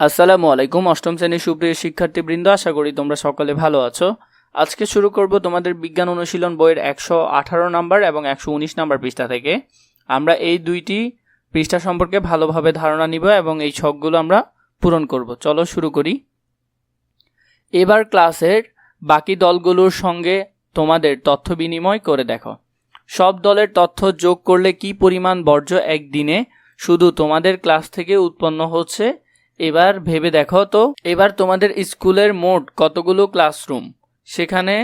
আসসালামু আলাইকুম, অষ্টম শ্রেণির সুপ্রিয় শিক্ষার্থীবৃন্দ, আশা করি তোমরা সকলে ভালো আছো। আজকে শুরু করব তোমাদের বিজ্ঞান অনুশীলন বইয়ের একশো আঠারো নাম্বার এবং একশো উনিশ নাম্বার পৃষ্ঠা থেকে। আমরা এই দুইটি পৃষ্ঠা সম্পর্কে ভালোভাবে ধারণা নিব এবং এই ছকগুলো আমরা পূরণ করব। চলো শুরু করি। এবার ক্লাসের বাকি দলগুলোর সঙ্গে তোমাদের তথ্য বিনিময় করে দেখো। সব দলের তথ্য যোগ করলে কি পরিমাণ বর্জ্য একদিনে? শুধু তোমাদের ক্লাস থেকে উৎপন্ন হচ্ছে এবার ভেবে দেখো তো। এবার তোমাদের স্কুলের মোট কতগুলো ক্লাসরুম? সেখানে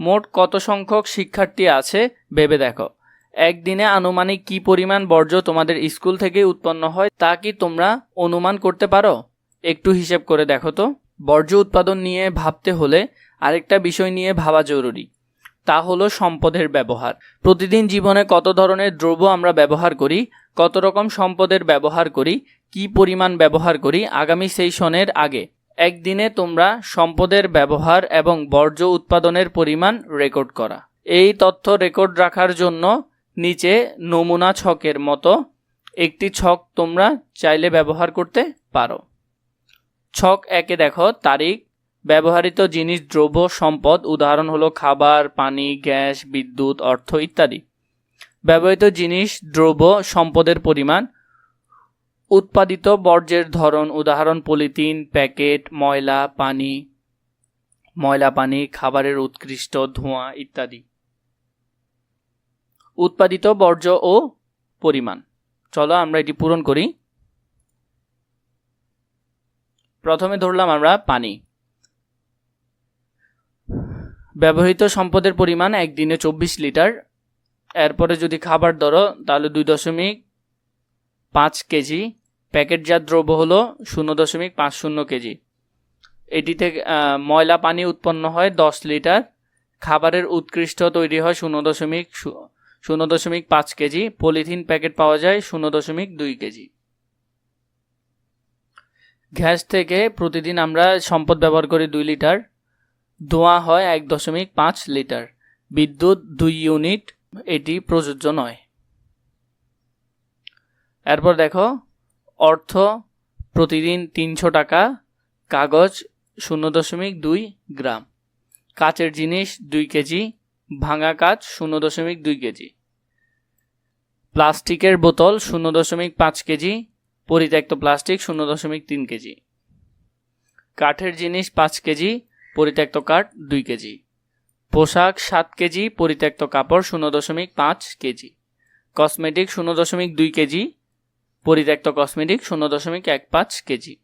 মোট কত সংখ্যক শিক্ষার্থী আছে ভেবে দেখো। একদিনে আনুমানিক কি পরিমাণ বর্জ্য তোমাদের স্কুল থেকে উৎপন্ন হয় তা কি তোমরা অনুমান করতে পারো? একটু হিসেব করে দেখো তো। বর্জ্য উৎপাদন নিয়ে ভাবতে হলে আরেকটা বিষয় নিয়ে ভাবা জরুরি। তা হলো সম্পদের ব্যবহার। প্রতিদিন জীবনে কত ধরনের দ্রব্য আমরা ব্যবহার করি, কত রকম সম্পদের ব্যবহার করি, কি পরিমাণ ব্যবহার করি, আগামী সেশনের আগে। একদিনে তোমরা সম্পদের ব্যবহার এবং বর্জ্য উৎপাদনের পরিমাণ রেকর্ড করা। এই তথ্য রেকর্ড রাখার জন্য নিচে নমুনা ছকের মতো একটি ছক তোমরা চাইলে ব্যবহার করতে পারো। ছক একে দেখো, তারিখ ব্যবহৃত জিনিস, দ্রব্য, সম্পদ, উদাহরণ হলো খাবার, পানি, গ্যাস, বিদ্যুৎ, অর্থ ইত্যাদি। ব্যবহৃত জিনিস, দ্রব্য, সম্পদের পরিমাণ, উৎপাদিত বর্জ্যের ধরন, উদাহরণ পলিথিন, প্যাকেট, ময়লা, পানি ময়লা পানি, খাবারের উৎকৃষ্ট ধোঁয়া ইত্যাদি। উৎপাদিত বর্জ্য ও পরিমাণ। চলো আমরা এটি পূরণ করি। প্রথমে ধরলাম আমরা পানি। ব্যবহৃত সম্পদের পরিমাণ একদিনে চব্বিশ লিটার। এরপরে যদি খাবার ধরো, তাহলে দুই দশমিক পাঁচ কেজি। প্যাকেটজাত দ্রব্য হলো শূন্য দশমিক পাঁচ শূন্য কেজি। এটি থেকে ময়লা পানি উৎপন্ন হয় দশ লিটার। খাবারের উৎকৃষ্ট তৈরি হয় শূন্য দশমিক শূন্য দশমিক পাঁচ কেজি। পলিথিন প্যাকেট পাওয়া যায় শূন্য দশমিক দুই কেজি। গ্যাস থেকে প্রতিদিন আমরা সম্পদ ব্যবহার করি দুই লিটার। ধোঁয়া হয় এক দশমিক পাঁচ লিটার। বিদ্যুৎ দুই ইউনিট, এটি প্রযোজ্য নয়। এরপর দেখো, অর্থ প্রতিদিন তিনশো টাকা, কাগজ শূন্য দশমিক দুই গ্রাম। কাচের জিনিস দুই কেজি, ভাঙা কাচ শূন্য দশমিক দুই কেজি। প্লাস্টিকের বোতল শূন্য দশমিক পাঁচ কেজি, পরিত্যক্ত প্লাস্টিক শূন্য দশমিক তিন কেজি। কাঠের জিনিস পাঁচ কেজি পরিত্যক্ত কাঠ দুই কেজি। পোশাক সাত কেজি, পরিত্যক্ত কাপড় শূন্য দশমিক পাঁচ কেজি। কসমেটিক শূন্য দশমিক দুই কেজি, পরিত্যক্ত কসমেটিক শূন্য দশমিক এক পাঁচ কেজি।